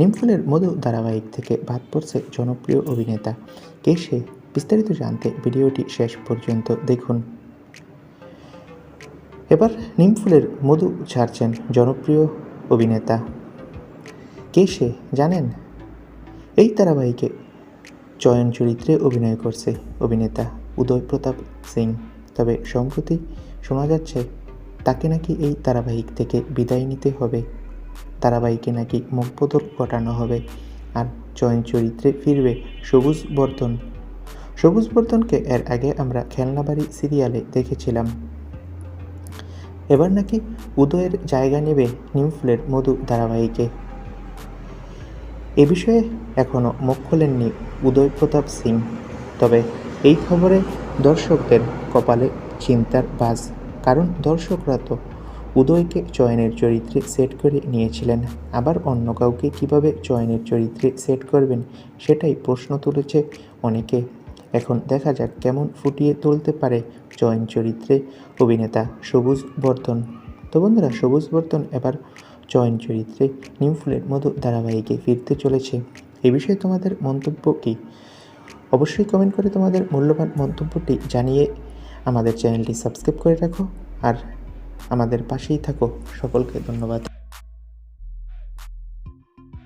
নিমফুলের মধু ধারাবাহিক থেকে বাদ পড়ছে জনপ্রিয় অভিনেতা। কে সে? বিস্তারিত জানতে ভিডিওটি শেষ পর্যন্ত দেখুন। এবার নিমফুলের মধু ছাড়ছেন জনপ্রিয় অভিনেতা। কে সে? জানেন? এই ধারাবাহিকে চয়ন চরিত্রে অভিনয় করছে অভিনেতা উদয় প্রতাপ সিং। তবে সম্প্রতি শোনা যাচ্ছে, তাকে নাকি এই ধারাবাহিক থেকে বিদায় নিতে হবে। ধারাবাহিকে নাকি মুখবদল ঘটানো হবে আর চয়ন চরিত্রে ফিরবে সবুজ বর্ধন। সবুজ বর্ধনকে এর আগে আমরা খেলনাবাড়ি সিরিয়ালে দেখেছিলাম। এবার নাকি উদয়ের জায়গা নেবে নিমফুলের মধু ধারাবাহিকে। এ বিষয়ে এখনও মুখ খোলেননি উদয় প্রতাপ সিং, তবে এই খবরে দর্শকদের কপালে চিন্তার বাজ, কারণ দর্শকরা তো উদয়কে চয়নের চরিত্রে সেট করে নিয়েছিলেন। আবার অন্য কাউকে কীভাবে চয়নের চরিত্রে সেট করবেন, সেটাই প্রশ্ন তুলেছে অনেকে। এখন দেখা যাক কেমন ফুটিয়ে তুলতে পারে চয়ন চরিত্রে অভিনেতা সবুজ বর্ধন তো বন্ধুরা, সবুজ বর্ধন এবার চয়ন চরিত্রে নিমফুলের মতো ধারাবাহিকে ফিরতে চলেছে। এ বিষয়ে তোমাদের মন্তব্য কী? অবশ্যই কমেন্ট করে তোমাদের মূল্যবান মন্তব্যটি জানিয়ে আমাদের চ্যানেলটি সাবস্ক্রাইব করে রাখো। আর আমাদের পাশেই থাকো। সকলকে ধন্যবাদ।